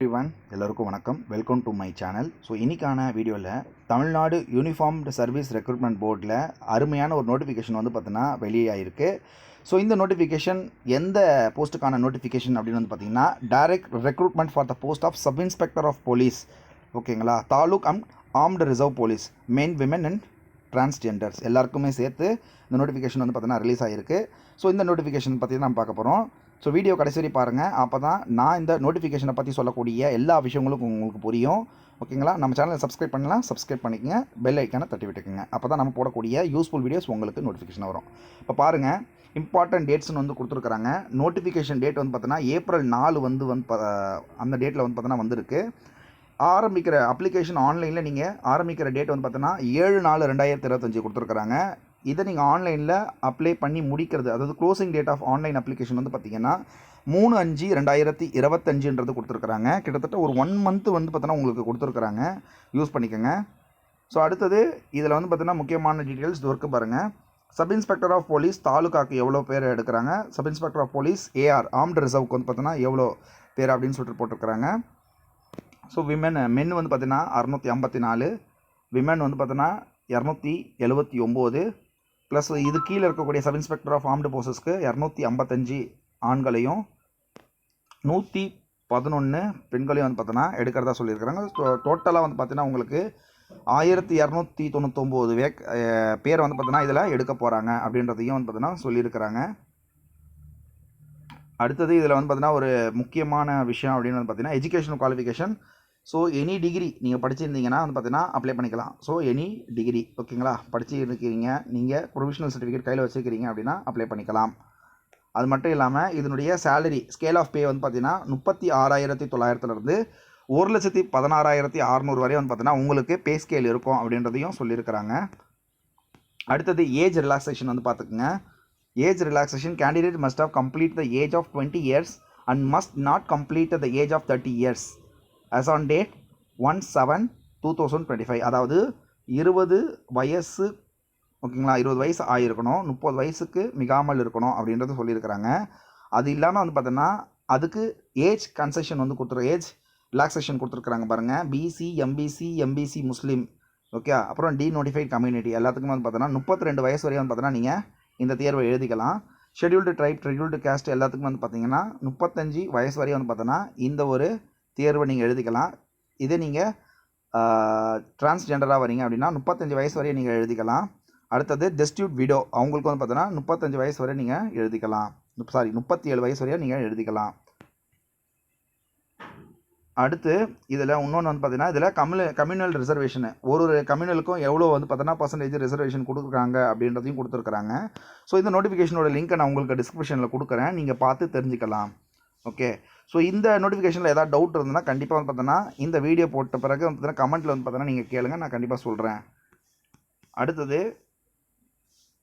Everyone எல்லோருக்கும் வணக்கம். Welcome to my channel so இன்றைக்கான வீடியோவில் தமிழ்நாடு யூனிஃபார்ம்டு சர்வீஸ் ரெக்ரூட்மெண்ட் போர்டில் அருமையான ஒரு நோட்டிஃபிகேஷன் வந்து பார்த்தீங்கன்னா வெளியாகிருக்கு ஸோ இந்த நோட்டிஃபிகேஷன் எந்த போஸ்ட்டுக்கான நோட்டிஃபிகேஷன் அப்படின்னு வந்து பார்த்தீங்கன்னா direct recruitment for the post of sub inspector of police ஓகேங்களா taluk and armed reserve police men women and transgenders எல்லாருக்குமே சேர்த்து இந்த நோட்டிஃபிகேஷன் வந்து பார்த்தீங்கன்னா ரிலீஸ் ஆகிருக்கு ஸோ இந்த நோட்டிஃபிகேஷன் பற்றி நம்ம பார்க்க போகிறோம் ஸோ வீடியோ கடைசி வரை பாருங்கள் அப்போ தான் நான் இந்த நோட்டிஃபிகேஷனை பற்றி சொல்லக்கூடிய எல்லா விஷயங்களும் உங்களுக்கு புரியும். ஓகேங்களா நம்ம சேனலை சப்ஸ்கிரைப் பண்ணலாம். சப்ஸ்கிரைப் பண்ணிக்கங்க. பெல் ஐக்கானை தட்டி விட்டுக்குங்க. அப்போ தான் நம்ம போடக்கூடிய யூஸ்ஃபுல் வீடியோஸ் உங்களுக்கு நோட்டிஃபிகேஷன் வரும். இப்போ பாருங்கள் இம்பார்ட்டன்ட் டேட்ஸ்னு வந்து கொடுத்துருக்குறாங்க. நோட்டிஃபிகேஷன் டேட் வந்து பார்த்தீங்கன்னா ஏப்ரல் நாலு வந்து வந்து அந்த டேட்டில் வந்து பார்த்தீங்கன்னா வந்திருக்கு. ஆரம்பிக்கிற அப்ளிகேஷன் ஆன்லைனில் நீங்கள் ஆரம்பிக்கிற டேட் வந்து பார்த்தீங்கன்னா ஏழு நாலு ரெண்டாயிரத்தி இருபத்தஞ்சி கொடுத்துருக்குறாங்க. இதை நீங்கள் ஆன்லைனில் அப்ளை பண்ணி முடிக்கிறது அதாவது closing date of online application வந்து பார்த்தீங்கன்னா மூணு அஞ்சு ரெண்டாயிரத்தி இருபத்தஞ்சுன்றது கொடுத்துருக்குறாங்க. கிட்டத்தட்ட ஒரு ஒன் மந்த் வந்து பார்த்தீங்கன்னா உங்களுக்கு கொடுத்துருக்குறாங்க. யூஸ் பண்ணிக்கோங்க. ஸோ அடுத்தது இதில் வந்து பார்த்தீங்கன்னா முக்கியமான டீட்டெயில்ஸ் ஒர்க்கு பாருங்கள் சப் இன்ஸ்பெக்டர் ஆஃப் போலீஸ் தாலுக்காக்கு எவ்வளோ பேர் எடுக்கிறாங்க? Sub inspector of police AR armed ரிசர்வ்க்கு வந்து பார்த்தீங்கன்னா எவ்வளோ பேர் அப்படின்னு சொல்லிட்டு போட்டிருக்கிறாங்க. ஸோ விமன் மென் வந்து பார்த்தீங்கன்னா அறநூற்றி ஐம்பத்தி நாலு விமன் வந்து பார்த்தீங்கன்னா இரநூத்தி எழுபத்தி ஒம்பது ப்ளஸ் இது கீழே இருக்கக்கூடிய சப் இன்ஸ்பெக்டர் ஆஃப் ஆர்ம்டு போர்சஸ்க்கு இரநூத்தி ஐம்பத்தஞ்சு ஆண்களையும் நூற்றி பதினொன்று பெண்களையும் வந்து பார்த்தோன்னா எடுக்கிறதா சொல்லியிருக்கிறாங்க. டோட்டலாக வந்து பார்த்தீங்கன்னா உங்களுக்கு ஆயிரத்தி இரநூத்தி தொண்ணூத்தொம்போது வேக் பேர் வந்து பார்த்தீங்கன்னா இதில் எடுக்க போகிறாங்க அப்படின்றதையும் வந்து பார்த்தீங்கன்னா சொல்லியிருக்கிறாங்க. அடுத்தது இதில் வந்து பார்த்தீங்கன்னா ஒரு முக்கியமான விஷயம் அப்படின்னு வந்து பார்த்தீங்கன்னா education qualification so any degree நீங்கள் படிச்சிருந்தீங்கன்னா வந்து பார்த்தீங்கன்னா அப்ளை பண்ணிக்கலாம். ஸோ எனி டிகிரி ஓகேங்களா படிச்சிருக்கிறீங்க நீங்கள் ப்ரொவிஷனல் சர்டிஃபிகேட் கையில் வச்சுருக்கிறீங்க அப்படின்னா அப்ளை பண்ணிக்கலாம். அது மட்டும் இல்லாமல் இதனுடைய சேலரி ஸ்கேல் ஆஃப் பே வந்து பார்த்தீங்கன்னா முப்பத்தி ஆறாயிரத்தி தொள்ளாயிரத்துலேருந்து ஒரு லட்சத்தி பதினாறாயிரத்தி அறநூறு வரை வந்து பார்த்தீங்கன்னா உங்களுக்கு பே ஸ்கேல் இருக்கும் அப்படின்றதையும் சொல்லியிருக்கிறாங்க. அடுத்தது ஏஜ் ரிலாக்ஸேஷன் வந்து பார்த்துக்குங்க age relaxation candidate must of complete the age of twenty years and must not complete the age of thirty years as on date one seven two thousand twenty five அதாவது இருபது வயசு ஓகேங்களா? இருபது வயசு ஆகிருக்கணும் முப்பது வயசுக்கு மிகாமல் இருக்கணும் அப்படின்றத சொல்லியிருக்கிறாங்க. அது இல்லாமல் வந்து பார்த்தோன்னா அதுக்கு ஏஜ் கன்செஷன் வந்து கொடுத்துரு ஏஜ் ரிலாக்ஸேஷன் கொடுத்துருக்குறாங்க பாருங்கள் BC MBC MBC Muslim okay அப்புறம் டி நோட்டிஃபைட் கம்யூனிட்டி எல்லாத்துக்குமே வந்து பார்த்தோன்னா முப்பத்தி ரெண்டு வயசு வரையும் வந்து பார்த்தோன்னா நீங்கள் இந்த தேர்வை எழுதிக்கலாம். ஷெட்யூல்டு ட்ரைப் ஷெடியூல்டு கேஸ்ட் எல்லாத்துக்கும் வந்து பார்த்தீங்கன்னா முப்பத்தஞ்சு வயசு வரையும் வந்து பார்த்தோன்னா இந்த ஒரு தேர்வை நீங்கள் எழுதிக்கலாம். இதே நீங்கள் டிரான்ஸ்ஜெண்டராக வரீங்க அப்படின்னா முப்பத்தஞ்சு வயசு வரையும் நீங்கள் எழுதிக்கலாம். அடுத்தது டெஸ்டியூட் விடோ அவங்களுக்கு வந்து பார்த்தோன்னா முப்பத்தஞ்சு வயசு வரை நீங்கள் எழுதிக்கலாம். சாரி முப்பத்தி ஏழு வயசு வரையும் நீங்கள் எழுதிக்கலாம். அடுத்து இதில் இன்னொன்று வந்து பார்த்தீங்கன்னா இதில் கம்யூ கம்யூனல் ரிசர்வேஷனு ஒரு ஒரு கம்யூனலுக்கும் எவ்வளோ வந்து பார்த்தோன்னா பர்சன்டேஜ் ரிசர்வேஷன் கொடுக்குறாங்க அப்படின்றதையும் கொடுத்துருக்குறாங்க. ஸோ இந்த நோட்டிஃபிகேஷனோட லிங்க்கை நான் உங்களுக்கு டிஸ்கிரிப்ஷனில் கொடுக்குறேன். நீங்கள் பார்த்து தெரிஞ்சுக்கலாம். ஓகே ஸோ இந்த நோட்டிஃபிகேஷனில் ஏதாவது டவுட் இருந்ததுன்னா கண்டிப்பாக வந்து பார்த்தோன்னா இந்த வீடியோ போட்ட பிறகு வந்து பார்த்தீங்கன்னா கமெண்ட்டில் வந்து பார்த்தோன்னா நீங்கள் கேளுங்க நான் கண்டிப்பாக சொல்கிறேன் அடுத்தது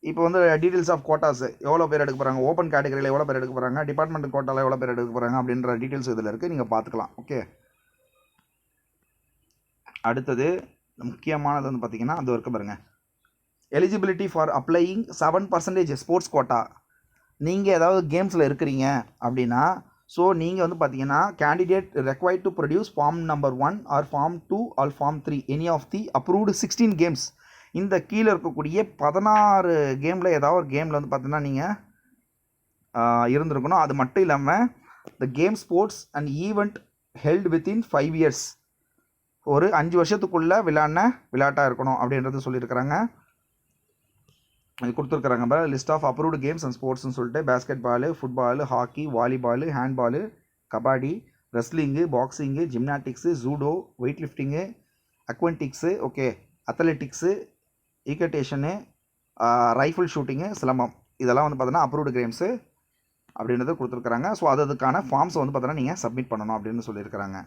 இப்போ வந்து டீட்டெயில்ஸ் ஆஃப் கோட்டாஸ் எவ்வளோ பேர் எடுக்க போகிறாங்க ஓப்பன் கேட்டகரியில் எவ்வளோ பேர் எடுக்க போகிறாங்க டிபார்ட்மெண்ட் கோட்டாவில் எவ்வளோ பேர் எடுக்க போகிறாங்க அப்படின்ற டீட்டெயில்ஸ் இதில் இருக்குது நீங்கள் பார்த்துக்கலாம். ஓகே அடுத்தது முக்கியமானது வந்து பார்த்தீங்கன்னா அது வரைக்கும் பாருங்கள் eligibility for applying seven percentage sports quota நீங்கள் ஏதாவது கேம்ஸில் இருக்கிறீங்க அப்படின்னா ஸோ நீங்கள் வந்து பார்த்தீங்கன்னா candidate required to produce form number one or form two or form three any of the approved sixteen games இந்த கீழே இருக்கக்கூடிய பதினாறு கேமில் ஏதாவது ஒரு கேமில் வந்து பார்த்தீங்கன்னா நீங்கள் இருந்திருக்கணும். அது மட்டும் இல்லாமல் the game sports and event held within five years ஒரு அஞ்சு வருஷத்துக்குள்ளே விளாட்ன விளையாட்டாக இருக்கணும் அப்படின்றது சொல்லியிருக்கிறாங்க. அது கொடுத்துருக்குறாங்க பாரு. List of approved games and ஸ்போர்ட்ஸ்னு சொல்லிட்டு basketball football hockey volleyball handball kabaddi wrestling boxing gymnastics judo weightlifting aquatics okay athletics equitation rifle shooting silambam. இதெல்லாம் வந்து பார்த்தோன்னா அப்ரூவ்டு கேம்ஸு அப்படின்றத கொடுத்துருக்குறாங்க. ஸோ அது அதுக்கான ஃபார்ம்ஸை வந்து பார்த்தோன்னா நீங்கள் சப்மிட் பண்ணணும் அப்படின்னு சொல்லியிருக்கிறாங்க.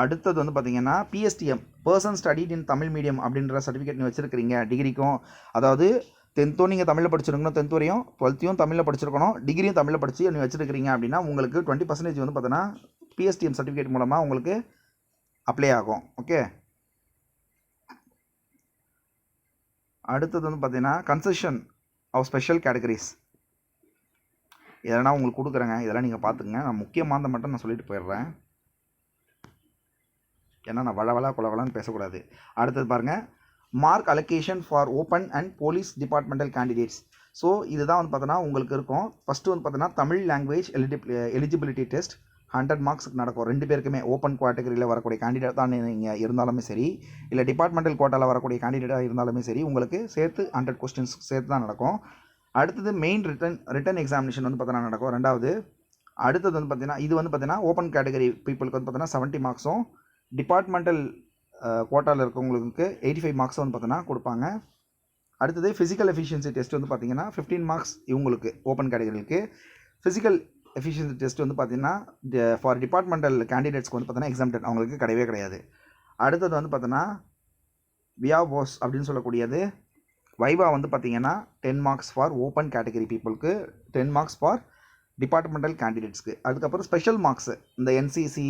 அடுத்தது வந்து பார்த்தீங்கன்னா PSTM person studied in Tamil medium அப்படின்ற சர்டிஃபிகேட் நீ வச்சுருக்கிறீங்க டிகிரிக்கும் அதாவது டென்த்தும் நீங்கள் தமிழில் படிச்சிருக்கணும் டென்த் வரையும். டுவெல்த்தையும் தமிழில் படிச்சிருக்கணும் டிகிரியும் தமிழில் படித்து நீ வச்சுருக்கிறீங்க அப்படின்னா உங்களுக்கு டுவெண்ட்டி பர்சன்டேஜ் வந்து பார்த்தோன்னா பிஎஸ்டிஎம் சர்டிஃபிகேட் மூலமாக உங்களுக்கு அப்ளை ஆகும். ஓகே அடுத்தது வந்து பார்த்தீங்கன்னா கன்செஷன் ஆஃப் ஸ்பெஷல் கேட்டகரிஸ் இதெல்லாம் உங்களுக்கு கொடுக்குறேங்க. இதெல்லாம் நீங்கள் பார்த்துங்க நான் முக்கியமானதை மட்டும் நான் சொல்லிட்டு போயிடுறேன். ஏன்னா நான் வளவலா குளவலான்னு பேசக்கூடாது. அடுத்தது பாருங்கள் mark allocation for open and police departmental candidates so இதுதான் வந்து பார்த்தோன்னா உங்களுக்கு இருக்கும். ஃபஸ்ட்டு வந்து பார்த்தோன்னா Tamil language eligible eligibility test hundred மார்க்ஸுக்கு நடக்கும். ரெண்டு பேருக்குமே ஓப்பன் கேட்டகரியில் வரக்கூடிய கேண்டிடேட் தான் நீங்கள் இருந்தாலுமே சரி இல்லை டிபார்ட்மெண்டல் கோட்டாவில் வரக்கூடிய கேண்டிடேட்டாக இருந்தாலுமே சரி உங்களுக்கு சேர்த்து ஹண்ட்ரட் கொஸ்டின்ஸ் சேர்த்து தான் நடக்கும். அடுத்தது மெயின் ரிட்டன் ரிட்டன் எக்ஸாமினேஷன் வந்து பார்த்தோன்னா நடக்கும். ரெண்டாவது அடுத்தது வந்து பார்த்தீங்கன்னா இது வந்து பார்த்தீங்கன்னா ஓப்பன் கேட்டகரி பீப்புளுக்கு வந்து பார்த்தீங்கன்னா செவன்ட்டி மார்க்ஸும் டிபார்ட்மெண்டல் கோட்டாவில் இருக்கவங்களுக்கு எயிட்டி ஃபைவ் மார்க்ஸ் வந்து பார்த்தீங்கன்னா கொடுப்பாங்க. அடுத்தது ஃபிசிக்கல் எஃபிஷியன்சி டெஸ்ட் வந்து பார்த்தீங்கன்னா ஃபிஃப்டீன் மார்க்ஸ் இவங்களுக்கு ஓப்பன் கேட்டகரிக்கு ஃபிசிக்கல் எஃபிஷியன்சி டெஸ்ட் வந்து பார்த்தீங்கன்னா ஃபார் டிபார்ட்மெண்டல் கேண்டிடேட்ஸ்க்கு வந்து பார்த்தீங்கன்னா எக்ஸாம்டட் அவங்களுக்கு கிடையவே கிடையாது. அடுத்தது வந்து பார்த்தீங்கன்னா வியா போஸ் அப்படின்னு சொல்லக்கூடியது வைவா வந்து பார்த்தீங்கன்னா ten marks for open category பீப்புளுக்கு டென் மார்க்ஸ் ஃபார் டிபார்ட்மெண்டல் கேண்டிடேட்ஸ்க்கு அதுக்கப்புறம் ஸ்பெஷல் மார்க்ஸ் இந்த என்சிசி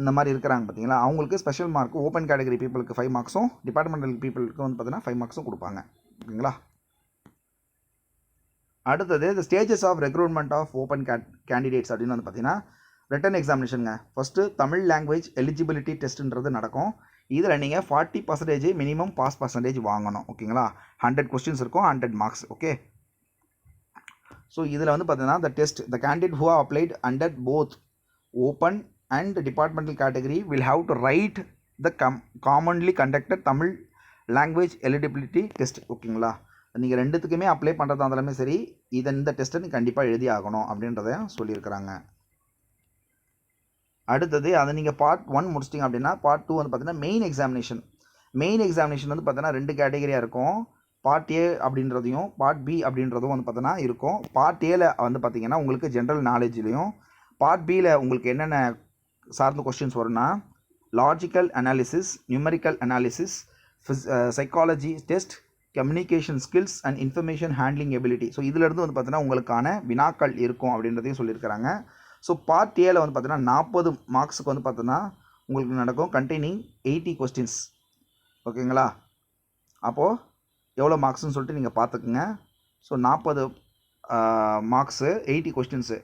இந்த மாதிரி இருக்கிறாங்க பார்த்தீங்களா? அவங்களுக்கு ஸ்பெஷல் மார்க் ஓப்பன் கேட்டகரி பீப்புளுக்கு ஃபைவ் மார்க்ஸும் டிபார்ட்மெண்டல் பீப்புளுக்கு வந்து பார்த்தீங்கன்னா ஃபைவ் மார்க்ஸும் கொடுப்பாங்க. ஓகேங்களா? அடுத்தது இந்த stages of recruitment of open cat candidates அப்படின்னு வந்து பார்த்தீங்கன்னா ரிட்டன் எக்ஸாமினேஷனுங்க ஃபஸ்ட்டு தமிழ் லாங்குவேஜ் எலிஜிபிலிட்டி டெஸ்ட்டுன்றது நடக்கும். இதில் நீங்கள் forty percentage minimum pass percentage வாங்கணும். ஓகேங்களா? ஹண்ட்ரட் கொஸ்டின்ஸ் இருக்கும் ஹண்ட்ரட் மார்க்ஸ் ஓகே ஸோ இதில் வந்து பார்த்தீங்கன்னா the test the candidate who applied under both open and departmental category will have to write the com commonly conducted Tamil language eligibility test ஓகேங்களா நீங்கள் ரெண்டுத்துக்குமே apply பண்ணுறதா இருந்தாலுமே சரி இதை இந்த டெஸ்ட்டை நீங்கள் கண்டிப்பாக எழுதி ஆகணும் அப்படின்றத சொல்லியிருக்கிறாங்க. அடுத்தது அதை நீங்கள் பார்ட் ஒன் முடிச்சிட்டிங்க அப்படின்னா பார்ட் டூ வந்து பார்த்தீங்கன்னா மெயின் எக்ஸாமினேஷன் மெயின் எக்ஸாமினேஷன் வந்து பார்த்தீங்கன்னா ரெண்டு கேட்டகரியாக இருக்கும். பார்ட் ஏ அப்படின்றதையும் பார்ட் பி அப்படின்றதும் வந்து பார்த்தோன்னா இருக்கும். பார்ட் ஏல வந்து பார்த்தீங்கன்னா உங்களுக்கு ஜென்ரல் நாலேஜ்லேயும் பார்ட் பியில் உங்களுக்கு என்னென்ன சார்ந்த கொஸ்டின்ஸ் வரும்னா logical analysis numerical analysis psychology test communication skills and information handling ability so இதிலிருந்து வந்து பார்த்தீங்கன்னா உங்களுக்கான வினாக்கள் இருக்கும் அப்படின்றதையும் சொல்லியிருக்கிறாங்க. ஸோ பார்ட் ஏல வந்து பார்த்தீங்கன்னா நாற்பது மார்க்ஸுக்கு வந்து பார்த்தோன்னா உங்களுக்கு நடக்கும் கண்டெய்னிங் எயிட்டி கொஸ்டின்ஸ் ஓகேங்களா? அப்போது எவ்வளோ மார்க்ஸ்னு சொல்லிட்டு நீங்கள் பார்த்துக்குங்க. ஸோ நாற்பது marks eighty questions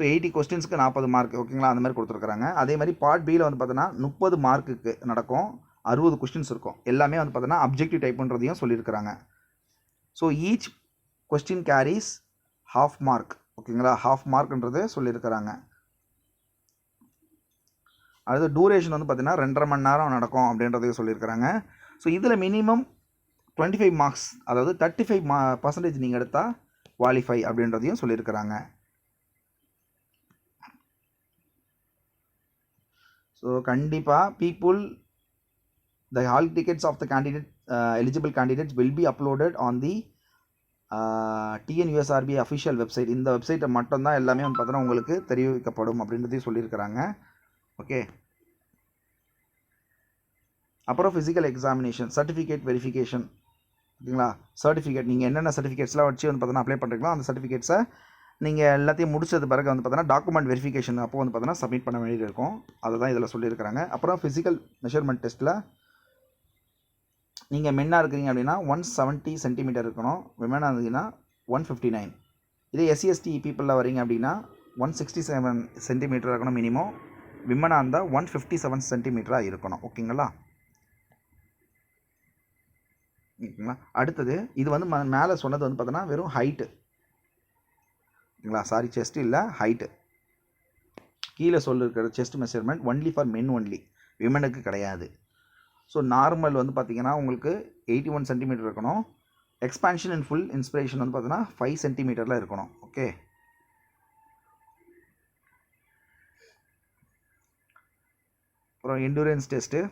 so eighty கொஸ்டின்ஸ்க்கு நாற்பது மார்க் ஓகேங்களா அந்த மாதிரி கொடுத்துருக்குறாங்க. அதே மாதிரி பார்ட் பியில் வந்து பார்த்தோன்னா முப்பது மார்க்குக்கு நடக்கும். அறுபது கொஸ்டின்ஸ் இருக்கும். எல்லாமே வந்து பார்த்தோன்னா அப்ஜெக்டிவ் டைப்புன்றதையும் சொல்லியிருக்கிறாங்க. So each question carries half mark ஓகேங்களா ஹாஃப் மார்க்ன்றது சொல்லியிருக்கிறாங்க. அடுத்து டூரேஷன் வந்து பார்த்தீங்கன்னா ரெண்டரை மணி நேரம் நடக்கும் அப்படின்றதையும் சொல்லியிருக்கிறாங்க. ஸோ இதில் மினிமம் டுவெண்ட்டி ஃபைவ் மார்க்ஸ் அதாவது தேர்ட்டி ஃபைவ் மா பர்சன்டேஜ் நீங்கள் எடுத்தால் குவாலிஃபை அப்படின்றதையும் சொல்லியிருக்கிறாங்க. ஸோ கண்டிப்பாக people the hall tickets of the candidate eligible candidates will be uploaded on the TNUSRB official website இந்த வெப்சைட்டை மட்டும்தான் எல்லாமே வந்து பார்த்தோன்னா உங்களுக்கு தெரிவிக்கப்படும் அப்படின்றதையும் சொல்லியிருக்கிறாங்க. ஓகே அப்புறம் ஃபிசிக்கல் எக்ஸாமினேஷன் சர்டிஃபிகேட் வெரிஃபிகேஷன் ஓகேங்களா? சர்டிஃபிகேட் நீங்கள் என்னென்ன சர்டிஃபிகேட்ஸ்லாம் வச்சு வந்து பார்த்தோன்னா அப்ளை பண்ணுறீங்களோ அந்த சர்டிஃபிகேட்ஸை நீங்கள் எல்லாத்தையும் முடிச்சது பிறகு வந்து பார்த்தோன்னா டாக்குமெண்ட் வெரிஃபிகேஷன் அப்போ வந்து பார்த்தோன்னா சப்மிட் பண்ண வேண்டியது இருக்கும். அதை தான் இதில் சொல்லியிருக்கிறாங்க. அப்புறம் ஃபிசிக்கல் மெஷர்மெண்ட் டெஸ்ட்டில் நீங்கள் மென்னாக இருக்கிறீங்க அப்படின்னா ஒன் செவன்ட்டி சென்டிமீட்டர் இருக்கணும். விமனாக இருந்தீங்கன்னா ஒன் ஃபிஃப்டி நைன் இதே எஸ்சிஎஸ்டி பீப்புளில் வரீங்க அப்படின்னா ஒன் சிக்ஸ்டி செவன் சென்டிமீட்டர் இருக்கணும் மினிமம் விமனாக இருந்தால் ஒன் ஃபிஃப்டி செவன் சென்டிமீட்டராக இருக்கணும். ஓகேங்களா ஓகேங்களா? அடுத்தது இது வந்து ம மேலே சொன்னது வந்து பார்த்தோன்னா வெறும் ஹைட்டு ஓகேங்களா சாரி செஸ்ட் இல்லை ஹைட்டு கீழே சொல்லிருக்கிற chest measurement only for men only விமனுக்கு கிடையாது. ஸோ நார்மல் வந்து பார்த்தீங்கன்னா உங்களுக்கு எயிட்டி ஒன் சென்டிமீட்டர் இருக்கணும். எக்ஸ்பான்ஷன் அண்ட் ஃபுல் இன்ஸ்பிரேஷன் வந்து பார்த்தீங்கன்னா ஃபைவ் சென்டிமீட்டரில் இருக்கணும். ஓகே அப்புறம் எண்டூரன்ஸ் டெஸ்ட்டு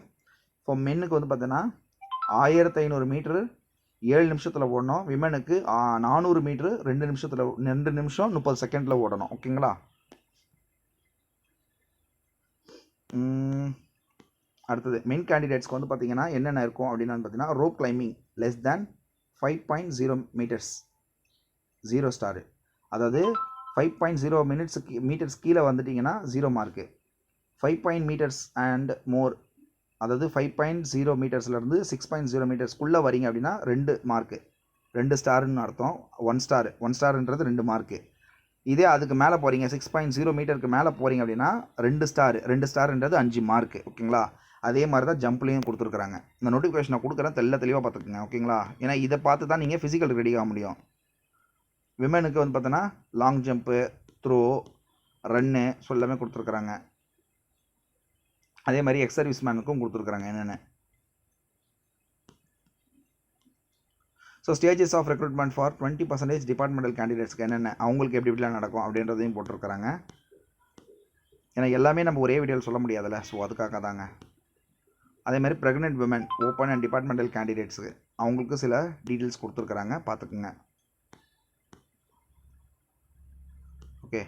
இப்போ மென்னுக்கு வந்து பார்த்தீங்கன்னா ஆயிரத்தி ஐநூறு மீட்ரு ஏழு நிமிஷத்தில் ஓடணும். விமனுக்கு நானூறு மீட்ரு ரெண்டு நிமிஷத்தில் ரெண்டு நிமிஷம் முப்பது செகண்டில் ஓடணும். ஓகேங்களா? அடுத்தது. மெயின் கேண்டிடேட்ஸ்க்கு வந்து பார்த்தீங்கன்னா என்னென்ன இருக்கும் அப்படின்னு பார்த்தீங்கன்னா rope climbing less than five point zero metres zero star அதாவது ஃபைவ் பாயிண்ட் ஜீரோ மினிட்ஸுக்கு மீட்டர்ஸ் கீழே வந்துட்டிங்கன்னா zero mark five point metres and more அதாவது ஃபைவ் பாயிண்ட் ஜீரோ மீட்டர்ஸ்லேருந்து சிக்ஸ் பாயிண்ட் ஜீரோ மீட்டர்ஸ்க்குள்ளே வரீங்க அப்படின்னா ரெண்டு மார்க்கு ரெண்டு ஸ்டாருன்னு அர்த்தம். ஒன் ஸ்டார் ஒன் ஸ்டாருன்றது ரெண்டு மார்க்கு இதே அதுக்கு மேலே போகிறீங்க சிக்ஸ் பாயிண்ட் ஜீரோ மீட்டருக்கு மேலே போகிறீங்க அப்படின்னா ரெண்டு ஸ்டார் ரெண்டு ஸ்டார்ன்றது அஞ்சு மார்க்கு ஓகேங்களா அதே மாதிரி தான் ஜம்ப்லேயும் கொடுத்துருக்குறாங்க. இந்த நோட்டிஃபிகேஷனை கொடுக்குறேன் தெல்ல தெளிவாக பார்த்துக்குங்க ஓகேங்களா ஏன்னா இதை பார்த்து தான் நீங்கள் ஃபிசிக்கல் ரெடி ஆக முடியும். விமனுக்கு வந்து பார்த்தோன்னா long jump throw run so எல்லாமே கொடுத்துருக்குறாங்க. அதே மாதிரி எக்ஸ் சர்வீஸ் மேனுக்கும் கொடுத்துருக்குறாங்க. என்னென்ன? So stages of recruitment for twenty percentage departmental கேண்டிடேட்ஸ்க்கு என்னென்ன? அவங்களுக்கு எப்படி எப்படிலாம் நடக்கும் அப்படின்றதையும் போட்டிருக்கிறாங்க. ஏன்னா எல்லாமே நம்ம ஒரே வீடியோவில் சொல்ல முடியாதுல்ல. ஸோ அதுக்காக தாங்க. அதே மாதிரி pregnant women open and departmental கேண்டிடேட்ஸுக்கு அவங்களுக்கு சில டீட்டெயில்ஸ் கொடுத்துருக்குறாங்க. பார்த்துக்குங்க. ஓகே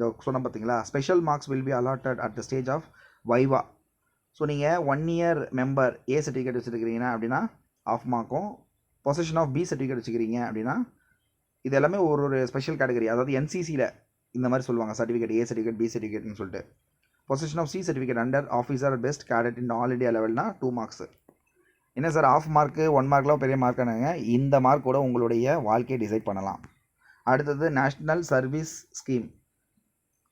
இந்த சொன்ன பார்த்தீங்களா special marks will be allotted at the stage of viva so நீங்கள் one year member A certificate வச்சுருக்கிறீங்கன்னா அப்படின்னா ஆஃப் மார்க்கும் பொசிஷன் ஆஃப் பி சர்டிஃபிகேட் வச்சுக்கிறீங்க அப்படின்னா இது எல்லாமே ஒரு ஒரு ஸ்பெஷல் கேட்டகரி அதாவது என்சிசியில் இந்த மாதிரி சொல்லுவாங்க சர்டிஃபிகேட் ஏ சர்டிஃபிகேட் பி சர்டிஃபிகேட்னு சொல்லிட்டு. Position of C certificate under officer best cadet in all India லெவல்னா two marks என்ன சார் ஆஃப் மார்க்கு ஒன் மார்க்லாம் பெரிய மார்க்கானுங்க இந்த மார்க் கூட உங்களுடைய வாழ்க்கையை டிசைட் பண்ணலாம். அடுத்தது நேஷ்னல் சர்வீஸ் ஸ்கீம்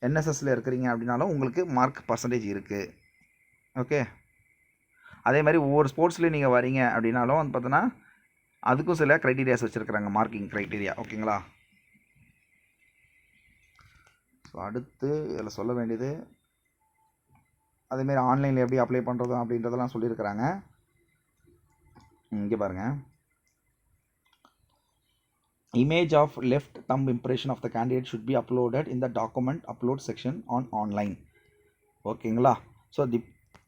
என்எஸ்எஸ்ல இருக்கிறீங்க அப்படின்னாலும் உங்களுக்கு மார்க் பர்சன்டேஜ் இருக்குது ஓகே அதே மாதிரி ஒவ்வொரு ஸ்போர்ட்ஸ்லேயும் நீங்கள் வரீங்க அப்படின்னாலும் வந்து பார்த்தோன்னா அதுக்கும் சில க்ரைட்டீரியாஸ் வச்சுருக்குறாங்க மார்க்கிங் க்ரைட்டீரியா ஓகேங்களா ஸோ அடுத்து இதில் சொல்ல வேண்டியது அதேமாரி ஆன்லைனில் எப்படி அப்ளை பண்ணுறது அப்படின்றதெல்லாம் சொல்லியிருக்கிறாங்க. இங்கே பாருங்கள் image of left thumb impression of the candidate should be uploaded in the document upload section on online ஓகேங்களா ஸோ தி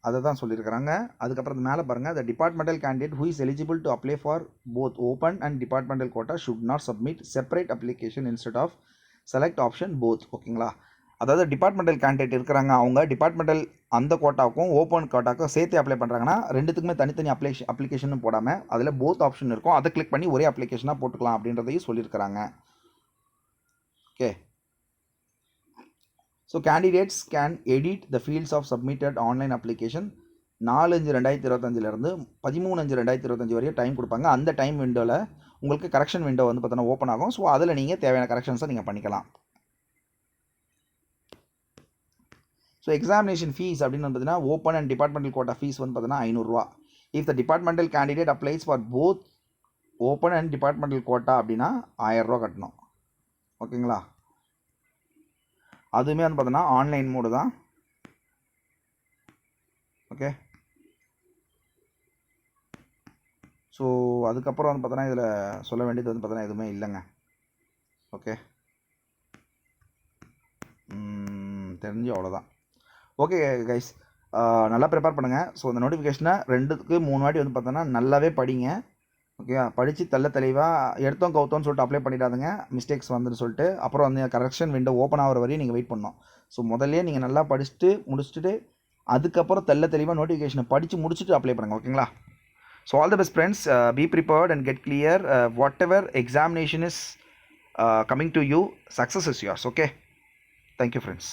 அதை தான் சொல்லியிருக்கிறாங்க அதுக்கப்புறம் மேலே பாருங்கள் the departmental candidate who is eligible to apply for both open and departmental quota should not submit separate application instead of select option both ஓகேங்களா அதாவது departmental candidate இருக்கிறாங்க அவங்க டிபார்ட்மெண்டல் அந்த கோட்டாவுக்கும் ஓப்பன் கோட்டாக்கும் சேர்த்து அப்ளை பண்ணுறாங்கன்னா ரெண்டுத்துக்குமே தனித்தனி அப்ளிகேஷன் அப்ளிகேஷனும் போடாமல் அதில் போத் ஆப்ஷன் இருக்கும். அதை கிளிக் பண்ணி ஒரே அப்ளிகேஷனாக போட்டுக்கலாம் அப்படின்றதையும் சொல்லியிருக்கிறாங்க. Okay so candidates can edit the fields of submitted online application நாலு அஞ்சு ரெண்டாயிரத்தி இருபத்தஞ்சிலேருந்து பதிமூணு அஞ்சு ரெண்டாயிரத்தி இருபத்தஞ்சி வரையும் டைம் கொடுப்பாங்க. அந்த டைம் விண்டோவில் உங்களுக்கு கரெக்ஷன் விண்டோ வந்து பார்த்தோன்னா ஓப்பன் ஆகும். ஸோ அதில் நீங்கள் தேவையான கரெக்ஷன்ஸை நீங்கள் பண்ணிக்கலாம். ஸோ எக்ஸாமினேஷன் ஃபீஸ் அப்படின்னு பார்த்தீங்கன்னா open and departmental quota fee வந்து பார்த்தீங்கன்னா ஐநூறுரூவா if the departmental candidate applies for both open and departmental quota அப்படின்னா ஆயிரரூவா கட்டணும். ஓகேங்களா? அதுவுமே வந்து பார்த்தோன்னா ஆன்லைன் மோடு தான். ஓகே? ஸோ அதுக்கப்புறம் வந்து பார்த்தோன்னா இதில் சொல்ல வேண்டியது வந்து பார்த்தோன்னா எதுவுமே இல்லைங்க. ஓகே? தெரிஞ்சு அவ்வளோதான் ஓகே கைஸ் நல்லா ப்ரிப்பேர் பண்ணுங்கள் ஸோ அந்த நோட்டிஃபிகேஷனை ரெண்டுக்கு மூணு வாட்டி வந்து பார்த்தோன்னா நல்லாவே படிங்க. ஓகேவா படித்து தள்ள தெளிவாக எடுத்தோம் கவுத்தோன்னு சொல்லிட்டு அப்ளை பண்ணிடாதுங்க. மிஸ்டேக்ஸ் வந்துன்னு சொல்லிட்டு. அப்புறம் வந்து கரெக்ஷன் விண்டோ ஓப்பன் ஆகிற வரையும் நீங்கள் வெயிட் பண்ணணும். ஸோ முதல்ல நீங்கள் நல்லா படிச்சுட்டு முடிச்சுட்டு அதுக்கப்புறம் தெல்ல தெளிவாக நோட்டிஃபிகேஷனை படித்து முடிச்சுட்டு அப்ளை பண்ணுங்கள் ஓகேங்களா so all the best friends be prepared and get clear whatever examination is coming to you success is yours okay thank you friends